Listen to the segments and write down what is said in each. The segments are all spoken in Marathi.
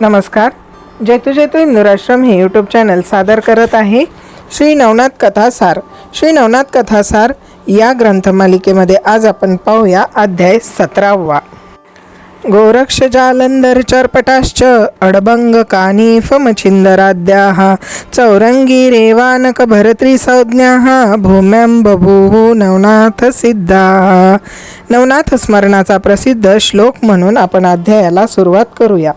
नमस्कार. जेतू जेतू इंदुराश्रम हे यूट्यूब चॅनल सादर करत आहे श्री नवनाथ कथासार. श्री नवनाथ कथासार या ग्रंथमालिकेमध्ये आज आपण पाहूया अध्याय सतरावा. गोरक्ष जालंधर चरपटाश्च अडबंग कानिफ मच्छिंदराद्याः चौरंगी रेवानक भरत्रिसंज्ञाः भूम्यां बभूव नवनाथ सिद्धाः. नवनाथ स्मरणाचा प्रसिद्ध श्लोक म्हणून आपण अध्यायाला सुरुवात करूया.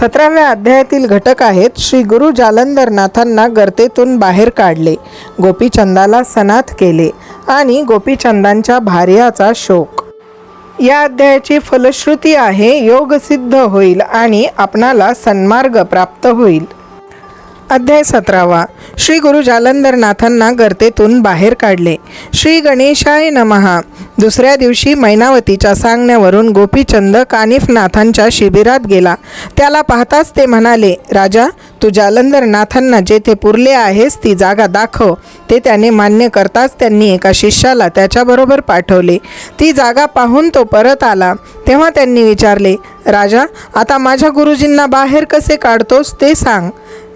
सतराव्या अध्यायातील घटक आहेत. श्री गुरु जालंधरनाथांना गर्तेतून बाहेर काढले. गोपीचंदाला सनाथ केले आणि गोपीचंदांच्या भार्याचा शोक. या अध्यायाची फलश्रुती आहे योग सिद्ध होईल आणि आपणाला सन्मार्ग प्राप्त होईल. अध्याय सतरावा. श्री गुरु जालंधरनाथांना गर्तेतून बाहेर काढले. श्री गणेशाय नमहा दुसऱ्या दिवशी मैनावतीच्या सांगण्यावरून गोपीचंद कानिफनाथांच्या शिबिरात गेला. त्याला पाहताच ते म्हणाले राजा तू जालंधरनाथांना जेथे पुरले आहेस ती जागा दाखव. ते त्याने मान्य करताच त्यांनी एका शिष्याला त्याच्याबरोबर पाठवले. ती जागा पाहून तो परत आला. तेव्हा त्यांनी विचारले राजा आता माझ्या गुरुजींना बाहेर कसे काढतोस ते सांग.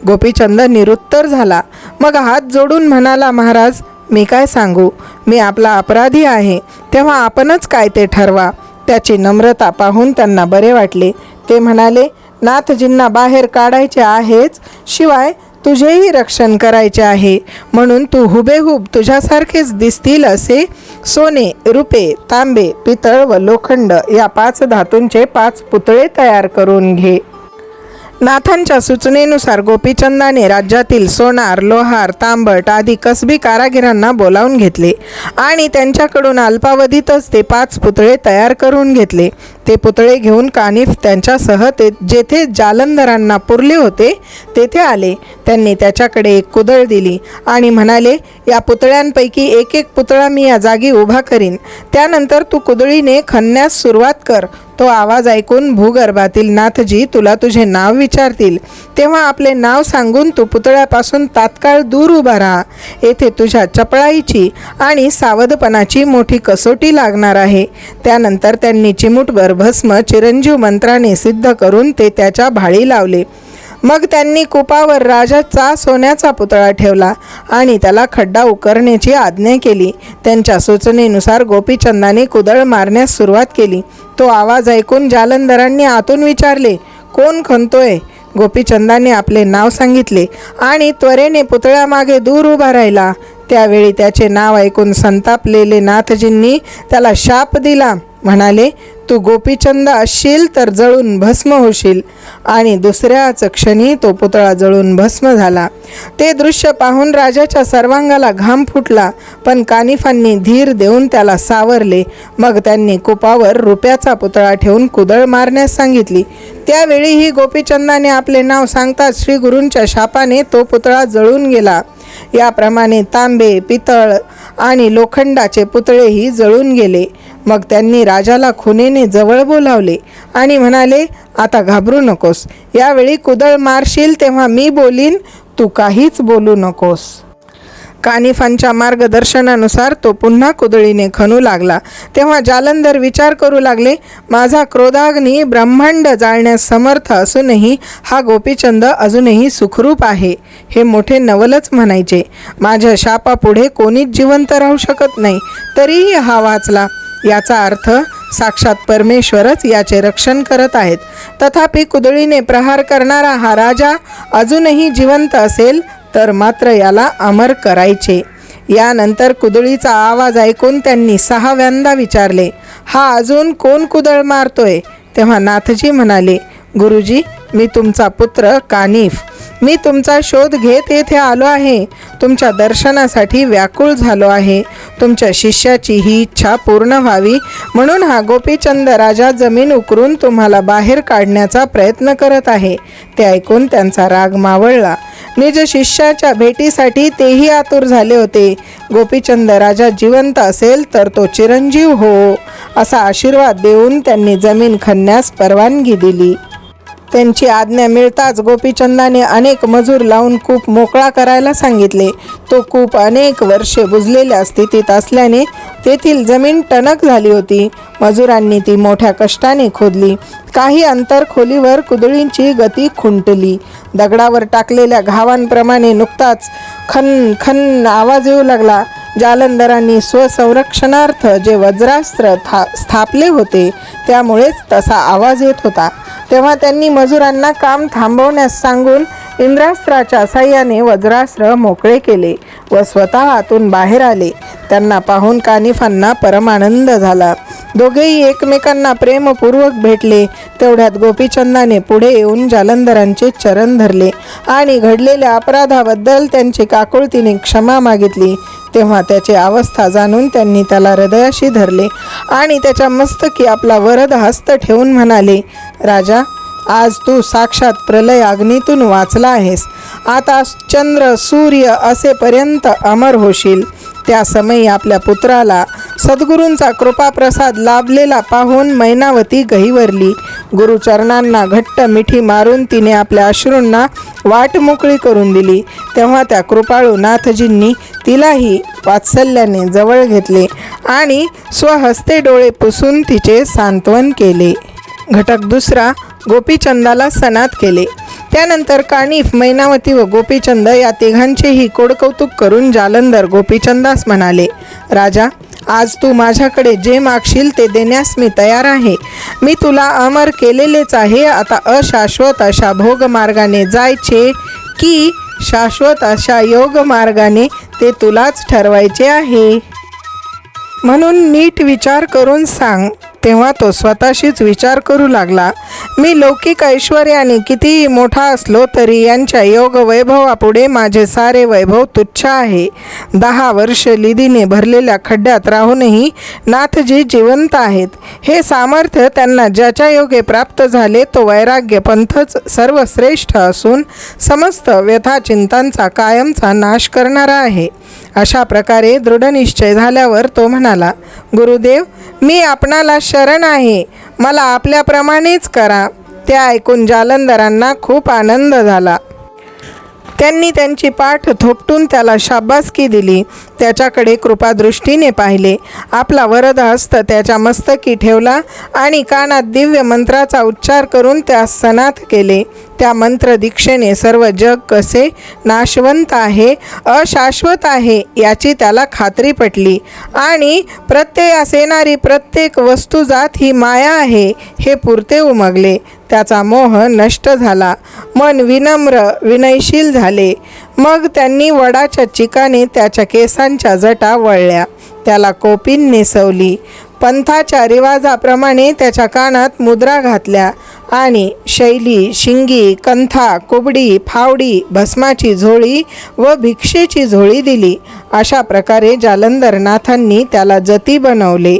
गोपीचंद निरुत्तर झाला. मग हात जोडून म्हणाला महाराज मी काय सांगू? मी आपला अपराधी आहे. तेव्हा आपणच काय ते ठरवा? त्याची नम्रता पाहून त्यांना बरे वाटले. ते म्हणाले नाथजींना बाहेर काढायचे आहेच शिवाय तुझेही रक्षण करायचे आहे. म्हणून तू हुबेहूब तुझ्यासारखेच दिसतील असे सोने रुपे तांबे पितळ व लोखंड या पाच धातूंचे पाच पुतळे तयार करून घे. नाथांच्या सूचनेनुसार गोपीचंदाने राज्यातील सोनार लोहार तांबट आदी कसबी कारागिरांना बोलावून घेतले आणि त्यांच्याकडून अल्पावधीतच ते पाच पुतळे तयार करून घेतले. ते पुतळे घेऊन कानिफ त्यांच्यासह ते जेथे जालंधरांना पुरले होते तेथे आले. त्यांनी त्याच्याकडे एक कुदळ दिली आणि म्हणाले या पुतळ्यांपैकी एक एक पुतळा मी या जागी उभा करीन. त्यानंतर तू कुदळीने खणण्यास सुरुवात कर. तो आवाज ऐकून भूगर्भातील नाथजी तुला तुझे नाव विचारतील. तेव्हा आपले नाव सांगून तू पुतळ्यापासून तात्काळ दूर उभा राहा. येथे तुझ्या चपळाईची आणि सावधपणाची मोठी कसोटी लागणार आहे. त्यानंतर त्यांनी चिमूटभर भस्म चिरंजीव मंत्राने सिद्ध करून ते त्याच्या भाळी लावले. मग त्यांनी कुपावर राजाचा सोन्याचा पुतळा ठेवला आणि त्याला खड्डा उकरण्याची आज्ञा केली. त्यांच्या सूचनेनुसार गोपीचंदाने कुदळ मारण्यास सुरुवात केली. तो आवाज ऐकून जालंधरांनी आतून विचारले कोण खणतोय? गोपीचंदाने आपले नाव सांगितले आणि त्वरेने पुतळ्यामागे दूर उभा राहिला. त्यावेळी त्याचे नाव ऐकून संतापलेले नाथजींनी त्याला शाप दिला. म्हणाले तू गोपीचंद असशील तर जळून भस्म होशील. आणि दुसऱ्याच क्षणी तो पुतळा जळून भस्म झाला. ते दृश्य पाहून राजाच्या सर्वांगाला घाम फुटला पण कानिफांनी धीर देऊन त्याला सावरले. मग त्यांनी कुपावर रुपयाचा पुतळा ठेवून कुदळ मारण्यास सांगितली. त्यावेळीही गोपीचंदाने आपले नाव सांगताच श्री गुरूंच्या शापाने तो पुतळा जळून गेला. याप्रमाणे तांबे पितळ आणि लोखंडाचे पुतळेही जळून गेले. मग त्यांनी राजाला खुनेने जवळ बोलावले आणि म्हणाले आता घाबरू नकोस. यावेळी कुदळ मारशील तेव्हा मी बोलीन तू काहीच बोलू नकोस. कानिफांच्या मार्गदर्शनानुसार तो पुन्हा कुदळीने खणू लागला. तेव्हा जालंधर विचार करू लागले माझा क्रोधाग्नी ब्रह्मांड जाळण्यास समर्थ असूनही हा गोपीचंद अजूनही सुखरूप आहे. हे मोठे नवलच म्हणायचे. माझ्या शापापुढे कोणीच जिवंत राहू शकत नाही. तरीही हा वाचला. याचा अर्थ साक्षात परमेश्वरच याचे रक्षण करत आहेत. तथापि कुदळीने प्रहार करणारा हा राजा अजूनही जिवंत असेल तर मात्र याला अमर करायचे. यानंतर कुदळीचा आवाज ऐकून त्यांनी सहाव्यांदा विचारले हा अजून कोण कुदळ मारतोय? तेव्हा नाथजी म्हणाले गुरुजी मी तुमचा पुत्र कानिफ. मी तुमचा शोध घेत येथे आलो आहे. तुमच्या दर्शनासाठी व्याकुळ झालो आहे. तुमच्या शिष्याची ही इच्छा पूर्ण व्हावी. म्हणून हा गोपीचंद राजा जमीन उकरून तुम्हाला बाहेर काढण्याचा प्रयत्न करत आहे. ते ऐकून त्यांचा राग मावळला. निज शिष्याच्या भेटीसाठी तेही आतुर झाले होते. गोपीचंद राजा जिवंत असेल तर तो चिरंजीव हो असा आशीर्वाद देऊन त्यांनी जमीन खणण्यास परवानगी दिली. त्यांची आज्ञा मिळताच गोपीचंदाने अनेक मजूर लावून कूप मोकळा करायला सांगितले. तो कूप अनेक वर्षे बुजलेल्या स्थितीत असल्याने तेथील जमीन टणक झाली होती. मजुरांनी ती मोठ्या कष्टाने खोदली. काही अंतर खोलीवर कुदळींची गती खुंटली. दगडावर टाकलेल्या घावांप्रमाणे नुकताच खन खन आवाज येऊ लागला. जालंधरांनी स्वसंरक्षणार्थ जे वज्रास्त्र था स्थापले होते त्यामुळेच तसा आवाज येत होता. तेव्हा त्यांनी मजुरांना काम थांबवण्यास सांगून इंद्रास्त्राच्या साह्याने वज्रास्त्र मोकळे केले व स्वतः आतून बाहेर आले. त्यांना पाहून कानिफांना परमानंद झाला. दोघेही एकमेकांना प्रेमपूर्वक भेटले. तेवढ्यात गोपीचंदाने पुढे येऊन जालंधरांचे चरण धरले आणि घडलेल्या अपराधाबद्दल त्यांची काकुळतीने क्षमा मागितली. तेव्हा त्याची अवस्था जाणून त्यांनी त्याला हृदयाशी धरले आणि त्याच्या मस्तकी आपला वरद हस्त ठेवून म्हणाले राजा आज तू साक्षात प्रलय अग्नीतून वाचला आहेस. आता चंद्र सूर्य असेपर्यंत अमर होशील. त्या समयी आपल्या पुत्राला सद्गुरूंचा कृपाप्रसाद लाभलेला पाहून मैनावती गहिवरली. गुरुचरणांना घट्ट मिठी मारून तिने आपल्या अश्रूंना वाट मोकळी करून दिली. तेव्हा त्या कृपाळू नाथजींनी तिलाही वात्सल्याने जवळ घेतले आणि स्वहस्ते डोळे पुसून तिचे सांत्वन केले. घटक दुसरा गोपीचंदाला सनात केले. त्यानंतर कानिफ मैनावती व गोपीचंद या तिघांचेही कोडकौतुक करून जालंधर गोपीचंदास म्हणाले राजा आज तू माझ्याकडे जे मागशील ते देण्यास मी तयार आहे. मी तुला अमर केलेलेच आहे. आता अशाश्वत अशा भोग मार्गाने जायचे की शाश्वत अशा योग मार्गाने ते तुलाच ठरवायचे आहे. म्हणून नीट विचार करून सांग. तेव्हा तो स्वतःशीच विचार करू लागला. मी लौकिक ऐश्वर्याने कितीही मोठा असलो तरी यांच्या योग वैभवापुढे माझे सारे वैभव तुच्छ आहे. दहा वर्ष लिदीने भरलेल्या खड्ड्यात राहूनही नाथजी जिवंत आहेत. हे सामर्थ्य त्यांना ज्याच्या योगे प्राप्त झाले तो वैराग्य पंथच सर्वश्रेष्ठ असून समस्त व्यथा चिंतांचा कायमचा नाश करणारा आहे. अशा प्रकारे दृढनिश्चय झाल्यावर तो म्हणाला गुरुदेव मी आपणाला शरण आहे. मला आपल्याप्रमाणेच करा. ते ऐकून जालंधरांना खूप आनंद झाला. त्यांनी त्यांची पाठ थोपटून त्याला शाबासकी दिली. त्याच्याकडे कृपादृष्टीने पाहिले. आपला वरदहस्त त्याच्या मस्तकी ठेवला आणि कानात दिव्य मंत्राचा उच्चार करून त्यास सनात केले. त्या मंत्र दीक्षेने सर्व जग कसे नाशवंत आहे अशाश्वत आहे याची त्याला खात्री पटली. आणि प्रत्ययास येणारी प्रत्येक वस्तुजात ही माया आहे हे पुरते उमगले. त्याचा मोह नष्ट झाला. मन विनम्र विनयशील झाले. मग त्यांनी वडाच्या चिकाने त्याच्या केसांच्या जटा वळल्या. त्याला कोपीन नेसवली. पंथाच्या रिवाजाप्रमाणे त्याच्या कानात मुद्रा घातल्या आणि शैली शिंगी कंथा कुबडी फावडी भस्माची झोळी व भिक्षेची झोळी दिली. अशा प्रकारे जालंधरनाथांनी त्याला जती बनवले.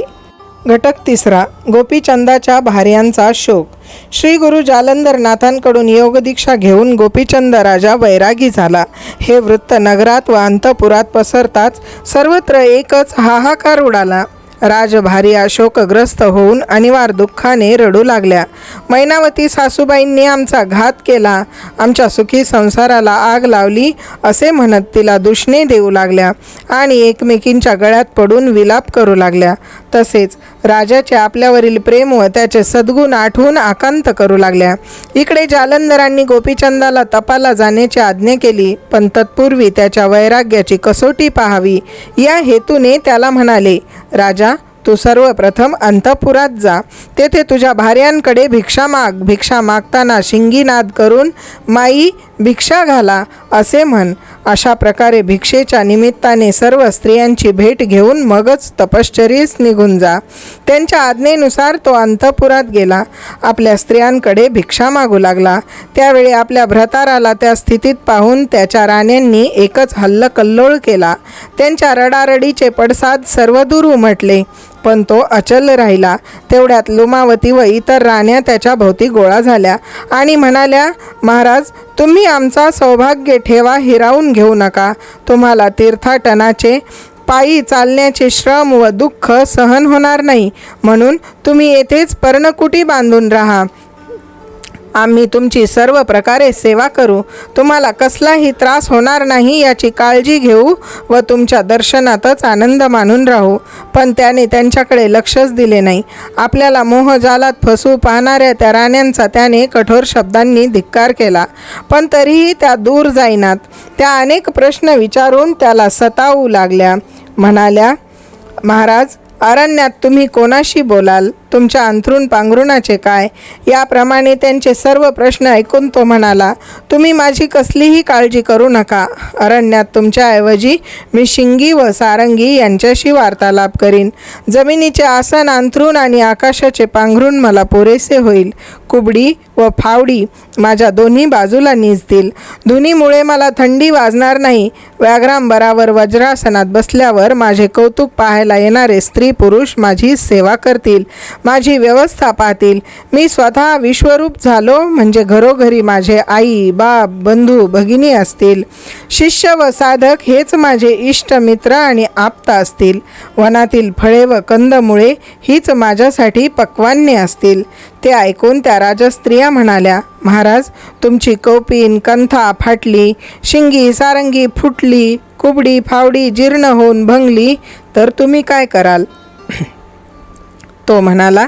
घटक तिसरा गोपीचंदाच्या भार्यांचा शोक. श्री गुरु जालंधरनाथांकडून योगदीक्षा घेऊन गोपीचंद राजा वैरागी झाला. हे वृत्त नगरात व अंतपुरात पसरताच सर्वत्र एकच हाहाकार उडाला. राजभारी अशोकग्रस्त होऊन अनिवार दुःखाने रडू लागल्या. मैनावती सासूबाईंनी आमचा घात केला. आमच्या सुखी संसाराला आग लावली असे म्हणत तिला दुष्णे देऊ लागल्या आणि एकमेकींच्या गळ्यात पडून विलाप करू लागल्या. तसेच राजाचे आपल्यावरील प्रेम व त्याचे सद्गुण आठवून आकांत करू लागल्या. इकडे जालंधरांनी गोपीचंदाला तपाला जाण्याची आज्ञा केली पण तत्पूर्वी त्याच्या वैराग्याची कसोटी पाहावी. या हेतूने त्याला म्हणाले राजा तू सर्वप्रथम अंतपुरात जा. तेथे तुझ्या भार्यांकडे भिक्षा माग. भिक्षा मागताना शिंगीनाद करून माई भिक्षा घाला असे म्हण. अशा प्रकारे भिक्षेच्या निमित्ताने सर्व स्त्रियांची भेट घेऊन मगच तपश्चर्येस निघून जा. त्यांच्या आज्ञेनुसार तो अंतपुरात गेला. आपल्या स्त्रियांकडे भिक्षा मागू लागला. त्यावेळी आपल्या भ्रताराला त्या स्थितीत पाहून त्याच्या राण्यांनी एकच हल्लकल्लोळ केला. त्यांच्या रडारडीचे पडसाद सर्वदूर उमटले. पण तो अचल राहिला. तेवढ्यात लुमावती व इतर राण्या त्याच्या भोवती गोळा झाल्या आणि म्हणाल्या महाराज तुम्ही आमचा सौभाग्य ठेवा हिरावून घेऊ नका. तुम्हाला तीर्थाटनाचे पायी चालण्याचे श्रम व दुःख सहन होणार नाही. म्हणून तुम्ही येथेच पर्णकुटी बांधून राहा. आम्ही तुमची सर्व प्रकारे सेवा करू. तुम्हाला कसलाही त्रास होणार नाही याची काळजी घेऊ व तुमच्या दर्शनातच आनंद मानून राहू. पण त्याने त्यांच्याकडे लक्षच दिले नाही. आपल्याला मोहजालात फसू पाहणाऱ्या त्या राण्यांचा त्याने कठोर शब्दांनी धिक्कार केला. पण तरीही त्या दूर जाईनात. त्या अनेक प्रश्न विचारून त्याला सतावू लागल्या. म्हणाल्या महाराज अरण्यात तुम्ही कोणाशी बोलाल? तुमच्या अंथरूण पांघरुणाचे काय? याप्रमाणे त्यांचे सर्व प्रश्न ऐकून तो म्हणाला तुम्ही माझी कसलीही काळजी करू नका. अरण्यात तुमच्याऐवजी मी शिंगी व सारंगी यांच्याशी वार्तालाप करीन. जमिनीचे आसन अंथरूण आणि आकाशाचे पांघरुण मला पुरेसे होईल. कुबडी व फावडी माझ्या दोन्ही बाजूला निजतील. धुनीमुळे मला थंडी वाजणार नाही. व्याघ्रांबरावर वज्रासनात बसल्यावर माझे कौतुक पाहायला येणारे स्त्री पुरुष माझी सेवा करतील. माझी व्यवस्था पाहतील मी स्वतः विश्वरूप झालो म्हणजे घरोघरी माझे आई बाप बंधू भगिनी असतील. शिष्य व साधक हेच माझे इष्ट मित्र आणि आप्ता असतील. वनातील फळे व कंदमुळे हीच माझ्यासाठी पक्वान्ने असतील. ते ऐकून त्या राजस्त्रिया म्हणाल्या महाराज तुमची कौपीन कंथा फाटली शिंगी सारंगी फुटली कुबडी फावडी जीर्ण होऊन भंगली तर तुम्ही काय कराल? तो म्हणाला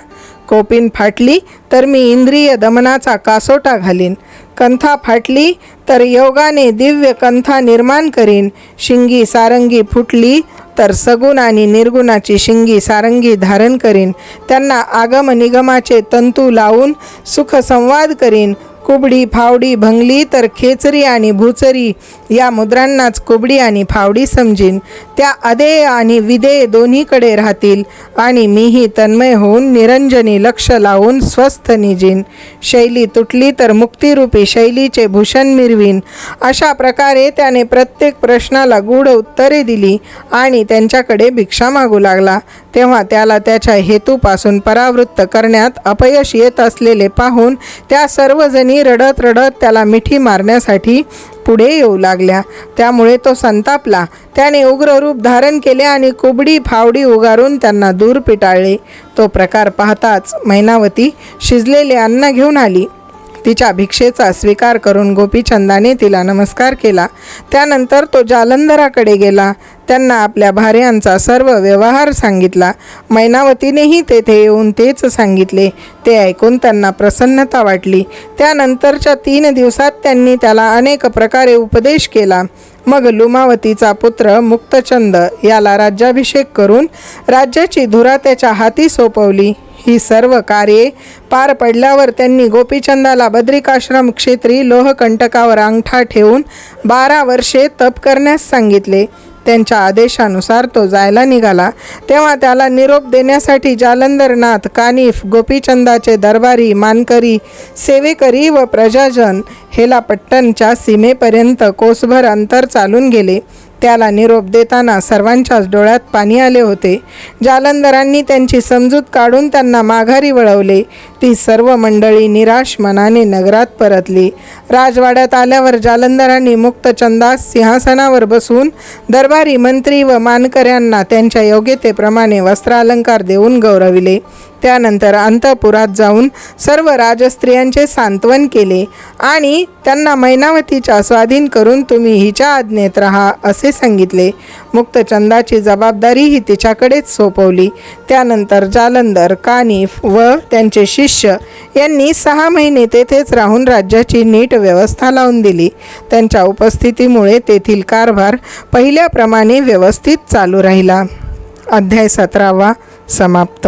कोपीन फाटली तर मी इंद्रिय दमनाचा कासोटा घालीन. कंथा फाटली तर योगाने दिव्य कंथा निर्माण करीन. शिंगी सारंगी फुटली तर सगुण आणि निर्गुणाची शिंगी सारंगी धारण करीन. त्यांना आगम निगमाचे तंतू लावून सुखसंवाद करीन. कुबडी फावडी भंगली तर खेचरी आणि भुचरी. या मुद्रांनाच कुबडी आणि फावडी समजीन. त्या अदेय आणि विदेय दोन्हीकडे राहतील आणि मीही तन्मय होऊन निरंजनी लक्ष लावून स्वस्थ निजीन. शैली तुटली तर मुक्तिरूपी शैलीचे भूषण मिरवीन. अशा प्रकारे त्याने प्रत्येक प्रश्नाला गूढ उत्तरे दिली आणि त्यांच्याकडे भिक्षा मागू लागला. तेव्हा त्याला त्याच्या हेतूपासून परावृत्त करण्यात अपयश येत असलेले पाहून त्या सर्वजणी रडत रडत त्याला मिठी मारण्यासाठी पुढे येऊ लागल्या. त्यामुळे तो संतापला. त्याने उग्र रूप धारण केले आणि कुबडी फावडी उगारून त्यांना दूर पिटाळले. तो प्रकार पाहताच मैनावती शिजलेले अन्न घेऊन आली. तिच्या भिक्षेचा स्वीकार करून गोपीचंदाने तिला नमस्कार केला. त्यानंतर तो जालंधराकडे गेला. त्यांना आपल्या भार्यांचा सर्व व्यवहार सांगितला. मैनावतीनेही तेथे येऊन तेच सांगितले. ते ऐकून त्यांना प्रसन्नता वाटली. त्यानंतरच्या तीन दिवसात त्यांनी त्याला अनेक प्रकारे उपदेश केला. मग लुमावतीचा पुत्र मुक्तचंद याला राज्याभिषेक करून राज्याची धुरा त्याच्या हाती सोपवली. ही सर्व कार्ये पार पडल्यावर त्यांनी गोपीचंदाला बद्रिकाश्रम क्षेत्री लोहकंटकावर अंगठा ठेवून बारा वर्षे तप करण्यास सांगितले. त्यांच्या आदेशानुसार तो जायला निघाला. तेव्हा त्याला निरोप देण्यासाठी जालंधरनाथ कानिफ गोपीचंदाचे दरबारी मानकरी सेवेकरी व प्रजाजन हेलापट्टणच्या सीमेपर्यंत कोसभर अंतर चालून गेले. त्याला निरोप देताना सर्वांच्याच डोळ्यात पाणी आले होते. जालंधरांनी त्यांची समजूत काढून त्यांना माघारी वळवले. ती सर्व मंडळी निराश मनाने नगरात परतली. राजवाड्यात आल्यावर जालंधरांनी मुक्तचंदास सिंहासनावर बसून दरबारी मंत्री व मानकऱ्यांना त्यांच्या योग्यतेप्रमाणे वस्त्रालंकार देऊन गौरविले. त्यानंतर अंतपुरात जाऊन सर्व राजस्त्रियांचे सांत्वन केले. आणि त्यांना मैनावतीच्या स्वाधीन करून तुम्ही हिच्या आज्ञेत राहा असे सांगितले. मुक्तचंदाची जबाबदारीही तिच्याकडेच सोपवली. त्यानंतर जालंधर कानिफ व त्यांचे शिष्य यांनी सहा महिने तेथेच राहून राज्याची नीट व्यवस्था लावून दिली. त्यांच्या उपस्थितीमुळे तेथील कारभार पहिल्याप्रमाणे व्यवस्थित चालू राहिला. अध्याय सतरावा समाप्त.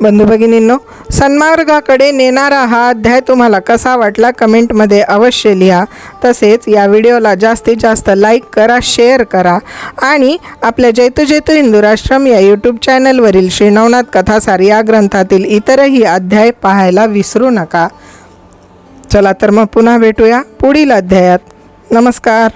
बंधू भगिनींनो सन्मार्गाकडे नेणारा हा अध्याय तुम्हाला कसा वाटला कमेंटमध्ये अवश्य लिहा. तसेच या व्हिडिओला जास्तीत जास्त लाईक करा शेअर करा आणि आपल्या जैतू जैतू हिंदुराश्रम या यूट्यूब चॅनलवरील श्री नवनाथ कथासार या ग्रंथातील इतरही अध्याय पाहायला विसरू नका. चला तर मग पुन्हा भेटूया पुढील अध्यायात. नमस्कार.